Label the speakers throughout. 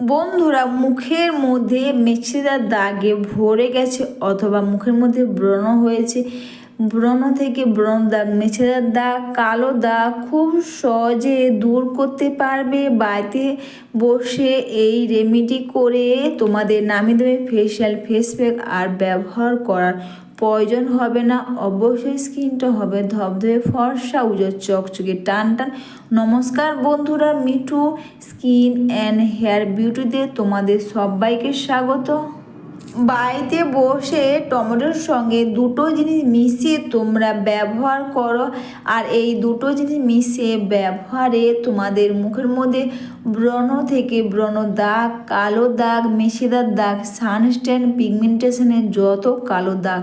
Speaker 1: বন্ধুরা, মুখের মধ্যে মেছেদার দাগে ভরে গেছে অথবা মুখের মধ্যে ব্রণ হয়েছে। ব্রণ থেকে ব্রণ দাগ মেছেদার দাগ, কালো দাগ খুব সহজে দূর করতে পারবে। বাড়িতে বসে এই রেমেডি করে তোমাদের নামি দেবে ফেসিয়াল ফেস প্যাক আর ব্যবহার করার প্রয়োজন হবে না। অবশ্যই স্কিনটা হবে ধবধবে ফর্সা, উজোর চকচকে টান টান। নমস্কার বন্ধুরা, মিঠু স্কিন অ্যান্ড হেয়ার বিউটিতে তোমাদের সবাইকে স্বাগত। বাড়িতে বসে টমেটোর সঙ্গে দুটো জিনিস মিশিয়ে তোমরা ব্যবহার করো, আর এই দুটো জিনিস মিশিয়ে ব্যবহারে তোমাদের মুখের মধ্যে ব্রণ থেকে ব্রণ দাগ, কালো দাগ, মেশিদার দাগ সানস্ট্যান পিগমেন্টেশনের যত কালো দাগ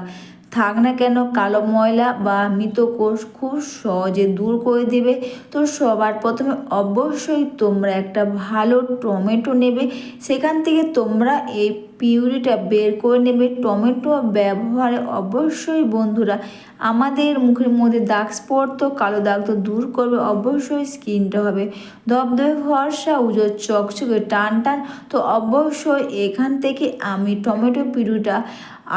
Speaker 1: থাক না কেন কালো ময়লা বা মৃত কোষ খুব সহজে দূর করে দেবে। তো সবার প্রথমে অবশ্যই তোমরা একটা ভালো টমেটো নেবে। সেখান থেকে তোমরা এই পিউরিটা বের করে নেবে। টমেটো ব্যবহারে অবশ্যই বন্ধুরা আমাদের মুখের মধ্যে দাগ স্পট তো কালো দাগ তো দূর করবে, অবশ্যই স্কিনটা হবে। ধবধবে ফর্সা উজোর চকচকে টান টান তো অবশ্যই এখান থেকে আমি টমেটো পিউরিটা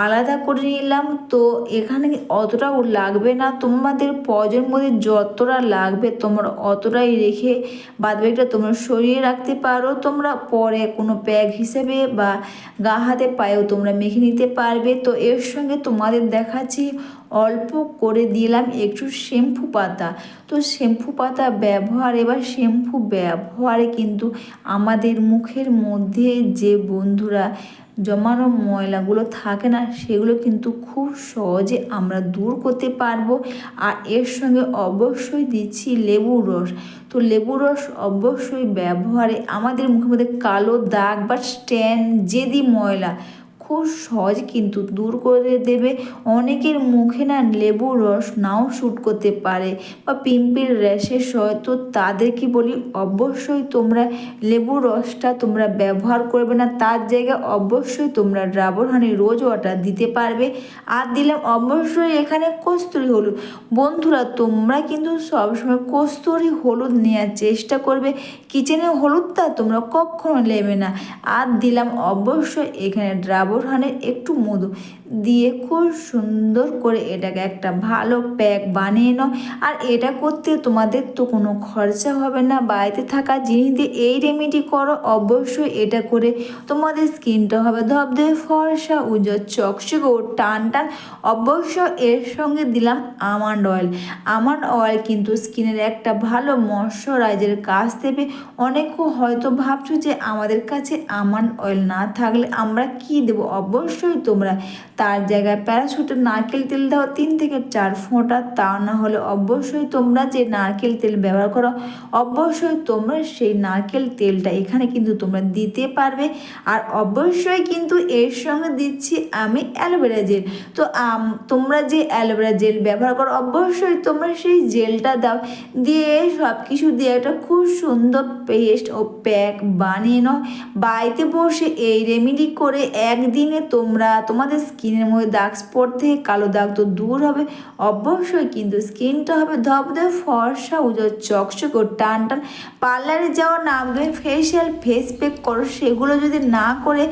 Speaker 1: আলাদা করে নিলাম। তো এখানে অতটাও লাগবে না? তোমাদের প্রয়োজন মধ্যে যতটা লাগবে, তোমরা অতটাই রেখে বাদবাকিটা তোমরা সরিয়ে রাখতে পারো। তোমরা পরে কোনো প্যাক হিসেবে বা গা হাতে পায়েও তোমরা মেখে নিতে পারবে। তো এর সঙ্গে তোমাদের দেখাচ্ছি, অল্প করে দিলাম একটু শ্যাম্পু পাতা। তো শ্যাম্পু পাতা ব্যবহার, এবার শ্যাম্পু ব্যবহারে কিন্তু আমাদের মুখের মধ্যে যে বন্ধুরা জমানো ময়লাগুলো থাকে না, সেগুলো কিন্তু খুব সহজে আমরা দূর করতে পারব। আর এর সঙ্গে অবশ্যই দিচ্ছি লেবুর রস। তো লেবুর রস অবশ্যই ব্যবহারে আমাদের মুখের মধ্যে কালো দাগ বা স্ট্যান্ড যেদি ময়লা খুব সহজ কিন্তু দূর করে দেবে। অনেকের মুখে না লেবু রস নাও শ্যুট করতে পারে বা পিম্পের র্যাশেস হয় তো তাদেরকে বলি? অবশ্যই তোমরা লেবু রসটা তোমরা ব্যবহার করবে না। তার জায়গায় অবশ্যই তোমরা ড্রাবর হানি রোজ ওয়াটার দিতে পারবে। আর দিলাম অবশ্যই এখানে কস্তুরি হলুদ। বন্ধুরা, তোমরা কিন্তু সবসময় কস্তুরি হলুদ নেওয়ার চেষ্টা করবে। কিচেনে হলুদটা তোমরা কখনো নেবে না। আর দিলাম অবশ্যই এখানে ডাবর একটু মধু। দিয়ে খুব সুন্দর করে এটাকে একটা ভালো প্যাক বানিয়ে নাও। আর এটা করতে তোমাদের তো কোনো খরচা হবে না। বাড়িতে থাকা জিনিস দিয়ে এই রেমেডি করো। অবশ্যই এটা করে তোমাদের স্কিনটা হবে ধবধে ফর্সা, উজ্জ্বল, চকচক ও টান টান। অবশ্য এর সঙ্গে দিলাম আমন্ড অয়েল আমন্ড অয়েল কিন্তু স্কিনের একটা ভালো ময়শ্চারাইজারের কাজ দেবে। অনেকেও হয়তো ভাবছ যে আমাদের কাছে আমন্ড অয়েল না থাকলে আমরা কি দেবো? অবশ্যই তোমরা তার জায়গায় প্যারাশুটের নারকেল তেল দাও তিন থেকে চার ফোঁটা, তা না হলে অবশ্যই তোমরা যে নারকেল তেল ব্যবহার করো, অবশ্যই তোমরা সেই নারকেল তেলটা এখানে কিন্তু তোমরা দিতে পারবে। আর অবশ্যই কিন্তু এর সঙ্গে দিচ্ছি আমি অ্যালোভেরা জেল। তো তোমরা যে অ্যালোভেরা জেল ব্যবহার করো, অবশ্যই তোমরা সেই জেলটা দাও। দিয়ে সব কিছু দিয়ে একটা খুব সুন্দর পেস্ট ও প্যাক বানিয়ে নাও। বাড়িতে বসে এই রেমেডি করে একদিনে তোমরা তোমাদের স্কিনের মধ্যে দাগ স্পট থেকে কালো দাগ তো দূর হবে। অবশ্যই কিন্তু স্কিনটা হবে ধবধবে, ফর্সা উজোর চকচক টান টান পার্লারে যাওয়া না তুমি ফেসিয়াল ফেস প্যাক করো, সেগুলো যদি না করে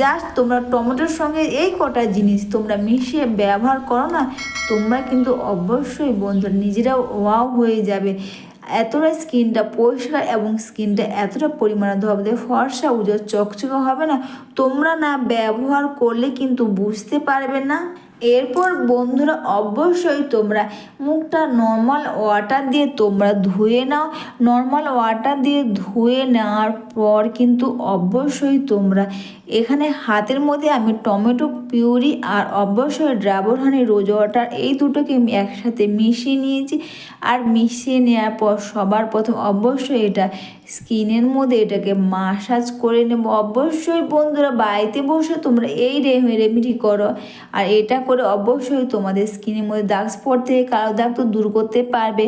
Speaker 1: জাস্ট তোমরা টমেটোর সঙ্গে এই কটা জিনিস তোমরা মিশিয়ে ব্যবহার করো না, তোমরা কিন্তু অবশ্যই বন্ধু নিজেরাও ওয়াও হয়ে যাবে। এতটা স্কিনটা পরিষ্কার এবং স্কিনটা এতটা পরিমাণে ধবধে ফর্সা উজোর চকচকে হবে না। তোমরা না ব্যবহার করলে কিন্তু বুঝতে পারবে না। এরপর বন্ধুরা, অবশ্যই তোমরা মুখটা নর্মাল ওয়াটার দিয়ে তোমরা ধুয়ে নাও। নর্মাল ওয়াটার দিয়ে ধুয়ে নেওয়ার পর কিন্তু অবশ্যই তোমরা এখানে হাতের মধ্যে আমি টমেটো, পিউরি আর অবশ্যই ড্রাবর হানি রোজ ওয়াটার এই দুটোকে একসাথে মিশিয়ে নিয়েছি। আর মিশিয়ে নেওয়ার পর সবার প্রথম অবশ্যই এটা স্কিনের মধ্যে এটাকে মাসাজ করে নেব। অবশ্যই বন্ধুরা, বাড়িতে বসে তোমরা এই রেমেডি করো। আর এটা করে অবশ্যই তোমাদের স্কিনের মধ্যে দাগ স্পট থেকে কালো দাগ তো দূর করতে পারবে।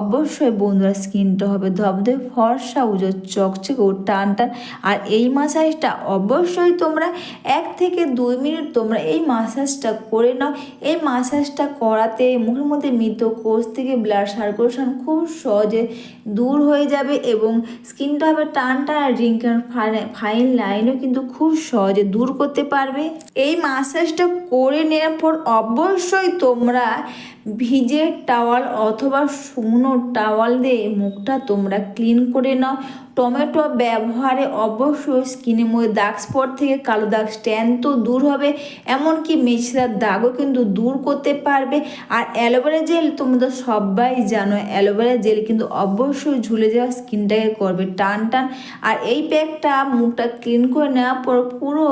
Speaker 1: অবশ্যই বন্ধুরা, স্কিনটা হবে ধবধে ফর্সা, উজোর, চকচকে ও টান টান আর এই মাসাজটা অবশ্যই তোমরা এক থেকে দুই মিনিট তোমরা এই মাসাজটা করে নাও। এই মাসাজটা করাতে মুখের মধ্যে মৃত কোষ থেকে ব্লাড সার্কুলেশন খুব সহজে দূর হয়ে যাবে এবং স্কিনটা হবে টান টান রিঙ্কার ফাইন লাইনও কিন্তু খুব সহজে দূর করতে পারবে। এই মাসাজটা করে নেওয়ার পর অবশ্যই তোমরা ভিজে টাওয়াল অথবা শুকনো টাওয়াল দিয়ে মুখটা তোমরা ক্লিন করে নাও। টমেটো ব্যবহারে অবশ্যই স্কিনের মধ্যে দাগ স্পট থেকে কালো দাগ স্ট্যান্ড তো দূর হবে, এমনকি মেছরার দাগও কিন্তু দূর করতে পারবে। আর অ্যালোভেরা জেল তোমরা সবাই জানো, অ্যালোভেরা জেল কিন্তু অবশ্যই ঝুলে যাওয়া স্কিনটাকে করবে টান টান। আর এই প্যাকটা মুখটা ক্লিন করে নেওয়ার পর পুরো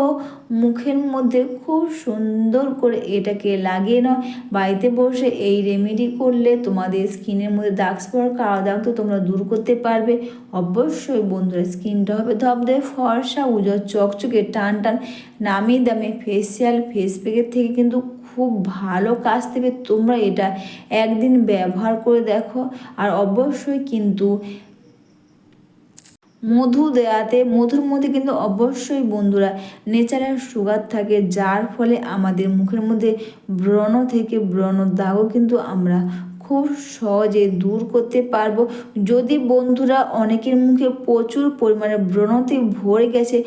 Speaker 1: মুখের মধ্যে খুব সুন্দর করে এটাকে লাগিয়ে নাও। বাড়িতে বসে এই রেমেডি করলে তোমাদের স্কিনের মধ্যে দাগ স্পট কালো দাগ তো তোমরা দূর করতে পারবে। অবশ্যই বন্ধুরা স্কিনটা হবে ধবধবে ফর্সা উজো চকচকে, টান টান, নামি দামি ফেসিয়াল ফেস প্যাকের থেকে কিন্তু খুব ভালো কাজ দেবে। তোমরা এটা একদিন ব্যবহার করে দেখো। আর অবশ্যই কিন্তু মধু দেয়াতে, মধুর মধ্যে কিন্তু অবশ্যই বন্ধুরা নেচারাল সুগার থাকে, যার ফলে আমাদের মুখের মধ্যে ব্রণ থেকে ব্রণ দাগও কিন্তু আমরা খুব সহজে দূর করতে পারব। যদি বন্ধুরা অনেকের মুখে প্রচুর পরিমাণে ব্রণতে ভরে গেছে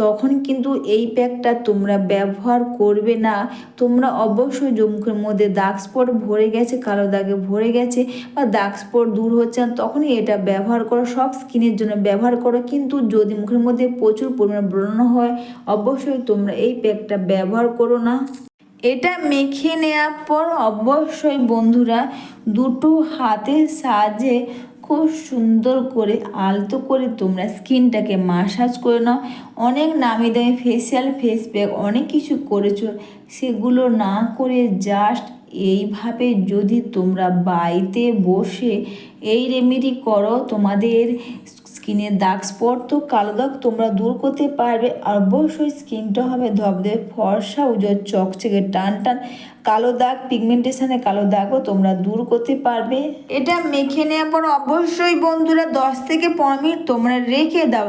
Speaker 1: তখন কিন্তু এই প্যাকটা তোমরা ব্যবহার করবে না। তোমরা অবশ্যই যে মুখের মধ্যে দাগ স্পট ভরে গেছে, কালো দাগে ভরে গেছে বা দাগ স্পট দূর হচ্ছে না, তখনই এটা ব্যবহার করো। সব স্কিনের জন্য ব্যবহার করো, কিন্তু যদি মুখের মধ্যে প্রচুর পরিমাণে ব্রণ হয়, অবশ্যই তোমরা এই প্যাকটা ব্যবহার করো না। এটা মেখে নেওয়ার পর অবশ্যই বন্ধুরা দুটো হাতের সাহায্যে খুব সুন্দর করে আলতো করে তোমরা স্কিনটাকে মাসাজ করে নাও। অনেক নামি দামি ফেসিয়াল ফেস প্যাক অনেক কিছু করেছ। সেগুলো না করে জাস্ট এইভাবে যদি তোমরা বাড়িতে বসে এই রেমেডি করো, তোমাদের স্কিনের দাগ স্পট তো কালো দাগ তোমরা দূর করতে পারবে। আর অবশ্যই স্কিনটা হবে ধবধবে, ফর্সা উজ্জ্বল চকচকে টান টান কালো দাগ পিগমেন্টেশনে কালো দাগও তোমরা দূর করতে পারবে। এটা মেখে নেওয়ার পর অবশ্যই বন্ধুরা দশ থেকে পনেরো মিনিট তোমরা রেখে দাও।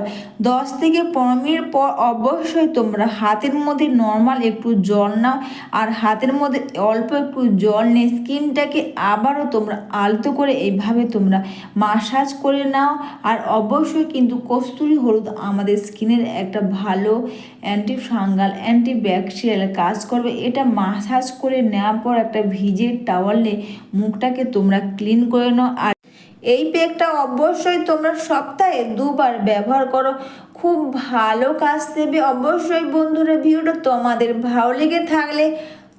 Speaker 1: দশ থেকে পনেরো মিনিট পর অবশ্যই তোমরা হাতের মধ্যে নর্মাল একটু জল নাও আর হাতের মধ্যে অল্প একটু জল নিয়ে স্কিনটাকে আবারও তোমরা আলতো করে এইভাবে তোমরা মাসাজ করে নাও। আর অবশ্যই কিন্তু কস্তুরি হলুদ আমাদের স্কিনের একটা ভালো অ্যান্টি ফাঙ্গাল অ্যান্টি ব্যাকটেরিয়াল কাজ করবে। এটা মাসাজ করে নেওয়ার পর একটা ভিজে টাওয়ালে মুখটাকে তোমরা ক্লিন করে নাও। আর এই প্যাকটা অবশ্যই তোমরা সপ্তাহে দুবার ব্যবহার করো। খুব ভালো কাজ দেবে। অবশ্যই বন্ধুরা, ভিডিওটা তোমাদের ভালো লেগে থাকলে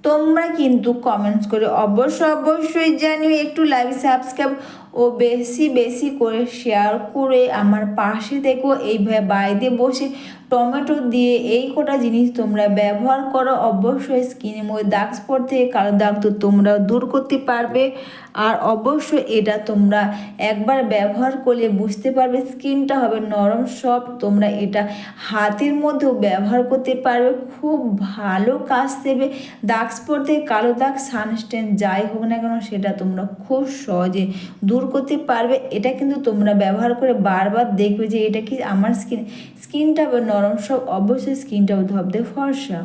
Speaker 1: তোমরা কিন্তু কমেন্টস করে অবশ্যই অবশ্যই জানিও। একটু লাইভ সাবস্ক্রাইব ও বেশি বেশি করে শেয়ার করে আমার পাশে দেখো এইভাবে বাড়িতে বসে টমেটো দিয়ে এই কটা জিনিস তোমরা ব্যবহার করো। অবশ্যই স্কিনের মধ্যে দাগ থেকে কালো দাগ তো তোমরা দূর করতে পারবে। আর অবশ্যই এটা তোমরা একবার ব্যবহার করলে বুঝতে পারবে স্কিনটা হবে নরম সব তোমরা এটা হাতের মধ্যেও ব্যবহার করতে পারবে। খুব ভালো কাজ দেবে। দাগ থেকে কালো দাগ সানস্টেন যাই হোক না কেন, সেটা তোমরা খুব সহজে দূর করতে পারবে, এটা কিন্তু তোমরা ব্যবহার করে বারবার দেখবে যে এটা কি আমার স্কিন স্কিনটা নরম, সব অবশ্যই স্কিনটাও ধবধে ফর্সা।